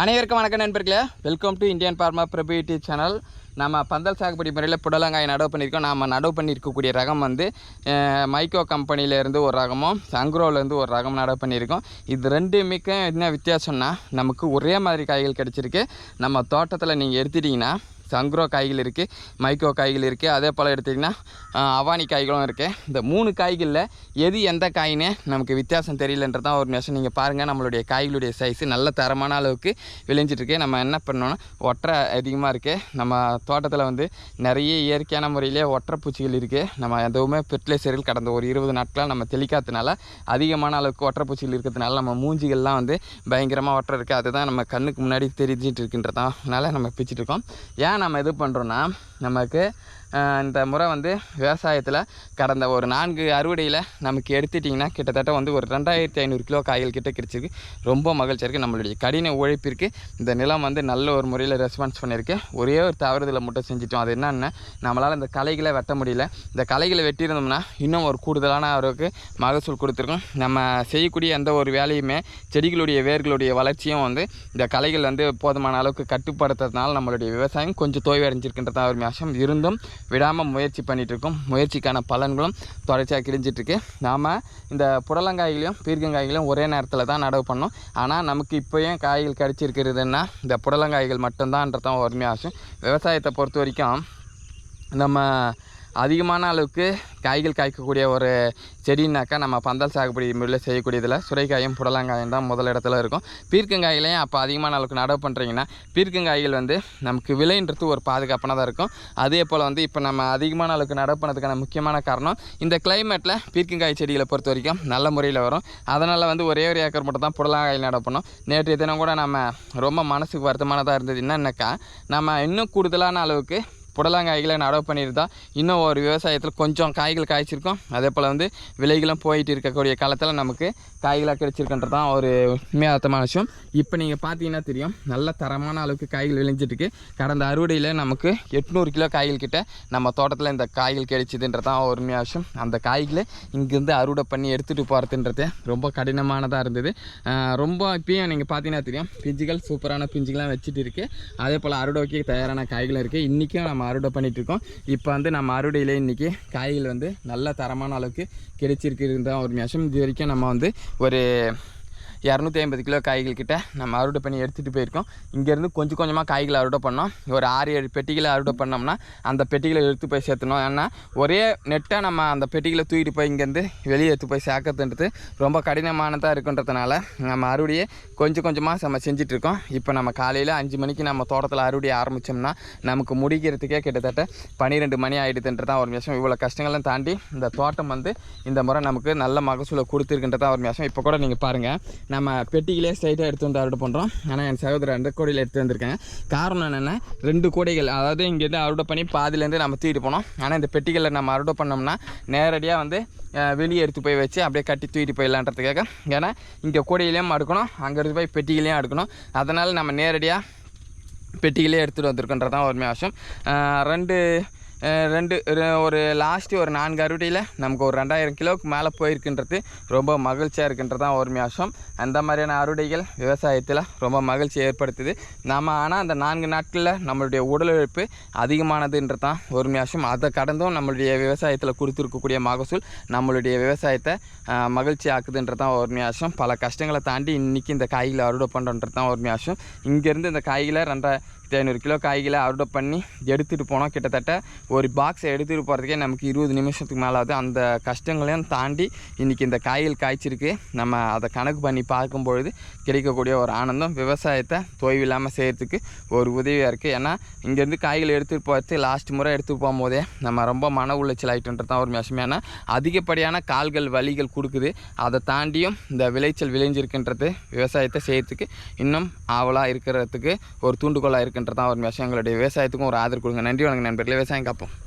அனைவருக்கும் வணக்கம் நண்பர்களே. Welcome to Indian farmer Prabhu YouTube channel நம்ம பந்தல் சாகுபடி முறையில் புடலங்காயை நடவு பண்ணியிருக்கோம். நம்ம நடவு பண்ணியிருக்கக்கூடிய ரகம் வந்து மைக்கோ கம்பெனியிலேருந்து ஒரு ரகமும் சங்குரோவிலேருந்து ஒரு ரகம் நடவு பண்ணியிருக்கோம். இது ரெண்டுமிக்கும் என்ன வித்தியாசம்னா நமக்கு ஒரே மாதிரி காய்கள் கிடச்சிருக்கு. நம்ம தோட்டத்தில் நீங்கள் எடுத்துட்டிங்கன்னா சங்குரோ காய்கள் இருக்குது மைக்கோ காய்கள் இருக்குது அதே போல் எடுத்திங்கன்னா அவானி காய்களும் இருக்குது இந்த மூணு காய்களில் எது எந்த காயின்னு நமக்கு வித்தியாசம் தெரியலன்றது தான் ஒரு நிமிஷம் நீங்கள் பாருங்கள் நம்மளுடைய காய்களுடைய சைஸு நல்ல தரமான அளவுக்கு விளைஞ்சிட்ருக்கு நம்ம என்ன பண்ணோன்னா ஒற்றை அதிகமாக இருக்குது நம்ம தோட்டத்தில் வந்து நிறைய இயற்கையான முறையிலே ஒற்றை பூச்சிகள் இருக்குது நம்ம எதுவுமே ஃபெர்டிலைசர்கள் கடந்த ஒரு இருபது நாட்களாக நம்ம தெளிக்காததுனால அதிகமான அளவுக்கு ஒற்றை பூச்சிகள் இருக்கிறதுனால நம்ம மூஞ்சிகள்லாம் வந்து பயங்கரமாக ஒற்றை இருக்குது அதுதான் நம்ம கண்ணுக்கு முன்னாடி தெரிஞ்சிட்டு இருக்கின்றதுனால நம்ம பிச்சுட்டு இருக்கோம். ஏன் நம்ம இது பண்ணுறோன்னா நமக்கு இந்த முறை வந்து விவசாயத்தில் கடந்த ஒரு நான்கு அறுவடையில் நமக்கு எடுத்துட்டிங்கன்னா கிட்டத்தட்ட வந்து ஒரு ரெண்டாயிரத்தி ஐநூறு கிலோ காய்கள் கிட்ட கிடச்சிருக்கு. ரொம்ப மகிழ்ச்சியாக இருக்குது நம்மளுடைய கடின உழைப்பிற்கு இந்த நிலம் வந்து நல்ல ஒரு முறையில் ரெஸ்பான்ஸ் பண்ணியிருக்கு ஒரே ஒரு தவறுதலை மட்டும் செஞ்சிட்டோம். அது என்னென்னா நம்மளால் இந்த களைகளை வெட்ட முடியல. இந்த களைகளை வெட்டியிருந்தோம்னா இன்னும் ஒரு கூடுதலான அளவுக்கு மகசூல் கொடுத்துருக்கும். நம்ம செய்யக்கூடிய எந்த ஒரு வேலையுமே செடிகளுடைய வேர்களுடைய வளர்ச்சியும் வந்து இந்த களைகள் வந்து போதுமான அளவுக்கு கட்டுப்படுத்துறதுனால நம்மளுடைய விவசாயம் கொஞ்சம் தோய்வடைஞ்சிருக்கின்றதான் ஒரு மேஷம் இருந்தும் விடாமல் முயற்சி பண்ணிகிட்ருக்கோம் முயற்சிக்கான பலன்களும் தொடர்ச்சியாக கிழிஞ்சிட்ருக்கு. நாம் இந்த புடலங்காய்களையும் பீர்க்கங்காய்களையும் ஒரே நேரத்தில் தான் நடவு பண்ணோம். ஆனால் நமக்கு இப்போயும் காய்கள் கிடச்சிருக்கிறதுன்னா இந்த புடலங்காய்கள் மட்டும்தான்றதான் ஒருமையாகும் விவசாயத்தை பொறுத்த வரைக்கும் நம்ம அதிகமான அளவுக்கு காய்கள் காய்க்கக்கூடிய ஒரு செடினாக்கா நம்ம பந்தல் சாகுபடி முறையில் செய்யக்கூடியதில் சுரைக்காயும் புடலங்காயும் தான் முதல் இடத்துல இருக்கும். பீர்க்கங்காயிலையும் அப்போ அதிகமான அளவுக்கு நடவு பண்ணுறீங்கன்னா பீர்க்கங்காய்கள் வந்து நமக்கு விலைன்றது ஒரு பாதுகாப்பானதாக இருக்கும். அதே போல் வந்து இப்போ நம்ம அதிகமான அளவுக்கு நடவு பண்ணதுக்கான முக்கியமான காரணம் இந்த கிளைமேட்டில் பீர்க்கங்காய் செடிகளை பொறுத்த வரைக்கும் நல்ல முறையில் வரும். அதனால் வந்து ஒரே ஒரு ஏக்கர் மட்டும் தான் புடலங்காயில் நடவு பண்ணோம். நேற்றைய தினம் கூட நம்ம ரொம்ப மனசுக்கு வருத்தமானதாக இருந்தது என்னன்னாக்கா நம்ம இன்னும் கூடுதலான அளவுக்கு புடலங்காய்களை நடவு பண்ணியிருந்தா இன்னும் ஒரு விவசாயத்தில் கொஞ்சம் காய்கள் காய்ச்சிருக்கோம். அதே போல் வந்து விலைகளும் போயிட்டு இருக்கக்கூடிய காலத்தில் நமக்கு காய்களாக கிடைச்சிருக்கின்றது தான் ஒரு உண்மையார்த்தமான விஷயம். இப்போ நீங்கள் பார்த்தீங்கன்னா தெரியும் நல்ல தரமான அளவுக்கு காய்கள் விளைஞ்சிட்டுருக்கு. கடந்த அறுவடையில் நமக்கு எட்நூறு கிலோ காய்கள் கிட்ட நம்ம தோட்டத்தில் இந்த காய்கள் கிடைச்சிதுன்றது தான் ஒரு உண்மையான விஷயம். அந்த காய்களை இங்கேருந்து அறுவடை பண்ணி எடுத்துகிட்டு போகிறதுன்றது ரொம்ப கடினமானதாக இருந்தது. ரொம்ப இப்பயும் நீங்கள் பார்த்தீங்கன்னா தெரியும் பிஞ்சுகள் சூப்பரான பிஞ்சுகள்லாம் வச்சுட்டு இருக்குது அதே போல் அறுவடைக்கு தயாரான காய்களும் இருக்குது இன்றைக்கும் நம்ம அறுவடை பண்ணிகிட்ருக்கோம் இருக்கோம் இப்போ வந்து நம்ம அறுவடையில் இன்றைக்கி காய்கள் வந்து நல்ல தரமான அளவுக்கு கிடைச்சிருக்கிறது தான் ஒரு விஷயம். இது வரைக்கும் நம்ம வந்து ஒரு இரநூத்தி ஐம்பது கிலோ காய்கள் கிட்ட நம்ம அறுவடை பண்ணி எடுத்துகிட்டு போயிருக்கோம். இங்கேருந்து கொஞ்சம் கொஞ்சமாக காய்களை அறுவடை பண்ணோம். ஒரு ஆறு ஏழு பெட்டிகளை அறுவடை பண்ணோம்னா அந்த பெட்டிகளை எடுத்து போய் சேர்த்தணும். ஏன்னா ஒரே நெட்டாக நம்ம அந்த பெட்டிகளை தூக்கிட்டு போய் இங்கேருந்து வெளியே எடுத்து போய் சேர்க்கறதுன்றது ரொம்ப கடினமானதாக இருக்குன்றதுனால நம்ம அறுவடையை கொஞ்சம் கொஞ்சமாக நம்ம செஞ்சிட்ருக்கோம். இப்போ நம்ம காலையில் அஞ்சு மணிக்கு நம்ம தோட்டத்தில் அறுவடை ஆரம்பித்தோம்னா நமக்கு முடிக்கிறதுக்கே கிட்டத்தட்ட பன்னிரெண்டு மணி ஆகிடுதுன்றது தான் ஒரு விஷயம். இவ்வளோ கஷ்டங்களும் தாண்டி இந்த தோட்டம் வந்து இந்த முறை நமக்கு நல்ல மகசூலை கொடுத்துருக்குன்றதான் ஒரு விஷயம். இப்போ கூட நீங்கள் பாருங்கள் நம்ம பெட்டிகளே ஸ்ட்ரைட்டாக எடுத்து வந்து அறுவடை பண்ணுறோம் ஆனால் என் சகோதரர் அந்த கோடையில் எடுத்து வந்திருக்காங்க. காரணம் என்னென்னா ரெண்டு கோடைகள் அதாவது இங்கேருந்து அறுவடை பண்ணி பாதியிலேருந்து நம்ம தூக்கிட்டு போனோம். ஆனால் இந்த பெட்டிகளில் நம்ம அறுவடை பண்ணோம்னா நேரடியாக வந்து வெளியே எடுத்து போய் வச்சு அப்படியே கட்டி தூக்கிட்டு போயிடலான்றதுக்காக. ஏன்னா இங்கே கூடையிலையும் அடுக்கணும் அங்கே இருந்து போய் பெட்டிகளையும் அடுக்கணும். அதனால் நம்ம நேரடியாக பெட்டிகளே எடுத்துகிட்டு வந்திருக்கோன்றதான் ஒரு அவசியம். ரெண்டு ரெண்டு ஒரு லாஸ்ட்டு ஒரு நான்கு அறுவடையில் நமக்கு ஒரு ரெண்டாயிரம் கிலோவுக்கு மேலே போயிருக்குன்றது. ரொம்ப மகிழ்ச்சியாக இருக்குன்றதான் ஒரு விஷயம் அந்த மாதிரியான அறுவடைகள் விவசாயத்தில் ரொம்ப மகிழ்ச்சி ஏற்படுத்துது. நம்ம ஆனால் அந்த நான்கு நாட்களில் நம்மளுடைய உடல் உழைப்பு அதிகமானதுன்றதான் ஒரு விஷயம் அதை கடந்தும் நம்மளுடைய விவசாயத்தில் கொடுத்துருக்கக்கூடிய மகசூல் நம்மளுடைய விவசாயத்தை மகிழ்ச்சி ஆக்குதுன்றது தான் ஒரு விஷயம் பல கஷ்டங்களை தாண்டி இன்றைக்கி இந்த காய்களை அறுவடை பண்ணுறது தான் ஒரு விஷயம் இங்கேருந்து இந்த காய்களை ரெண்டாயிரத்தி ஐநூறு கிலோ காய்களை அறுவடை பண்ணி எடுத்துகிட்டு போனோம். கிட்டத்தட்ட ஒரு பாக்ஸை எடுத்துகிட்டு போகிறதுக்கே நமக்கு இருபது நிமிஷத்துக்கு மேலே ஆகுது அந்த கஷ்டங்களையும் தாண்டி இன்றைக்கி இந்த காய்கள் காய்ச்சிருக்கு. நம்ம அதை கணக்கு பண்ணி பார்க்கும்பொழுது கிடைக்கக்கூடிய ஒரு ஆனந்தம் விவசாயத்தை தொய்வில்லாமல் செய்கிறதுக்கு ஒரு உதவியாக இருக்குது ஏன்னா இங்கேருந்து காய்கள் எடுத்துகிட்டு போகிறது லாஸ்ட் முறை எடுத்துகிட்டு போகும்போதே நம்ம ரொம்ப மன உளைச்சல் ஆகிட்டுன்றது தான் ஒரு விஷயம். ஏன்னா அதிகப்படியான கால்கள் வலிகள் கொடுக்குது. அதை தாண்டியும் இந்த விளைச்சல் விளைஞ்சிருக்குன்றது விவசாயத்தை செய்கிறதுக்கு இன்னும் ஆவலாக இருக்கிறதுக்கு ஒரு தூண்டுகோலாக இருக்குது தான் ஒரு விஷயம் எங்களுடைய விவசாயத்துக்கும் ஒரு ஆதரவு கொடுங்க. நன்றி வணக்கம் நண்பர்களே. விவசாயம் காப்போம்.